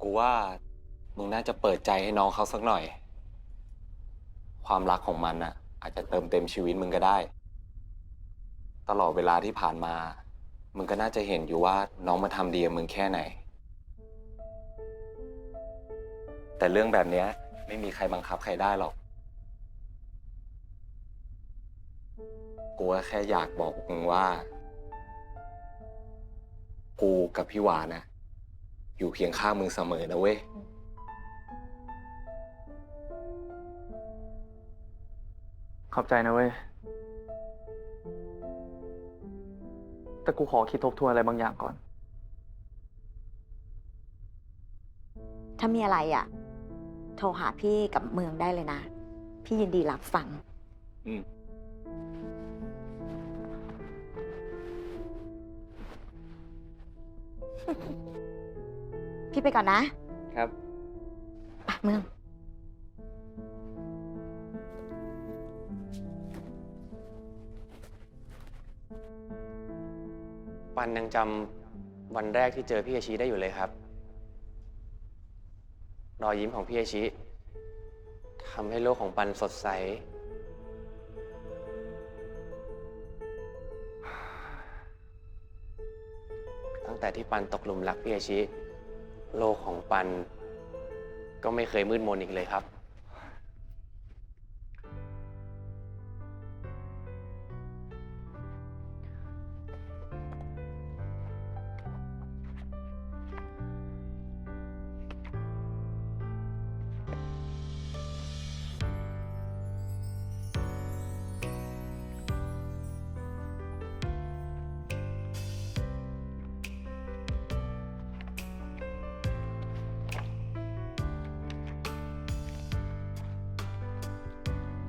กูว่ามึงน่าจะเปิดใจให้น้องเขาสักหน่อย ความรักของมันน่ะ อาจจะเติมเต็มชีวิตมึงก็ได้ ตลอดเวลาที่ผ่านมา มึงก็น่าจะเห็นอยู่ว่าน้องมาทำดีกับมึงแค่ไหน แต่เรื่องแบบนี้ไม่มีใครบังคับใครได้หรอก กูก็แค่อยากบอกมึงว่า กูกับพี่หวานนะอยู่เคียงข้างมึงเสมอนะเว้ย ขอบใจนะเว้ย แต่กูขอคิดทบทวนอะไรบางอย่างก่อน ถ้ามีอะไรอะ โทรหาพี่กับเมืองได้เลยนะ พี่ยินดีรับฟัง อืม พี่ไปก่อนนะ ครับไปเมือง ปันยังจำวันแรกที่เจอพี่อาชีได้อยู่เลยครับ รอยยิ้มของพี่อาชีทำให้โลกของปันสดใส แต่ที่ปันตกหลุมรักพี่อาชิ โลกของปัน ก็ไม่เคยมืดมนอีกเลยครับ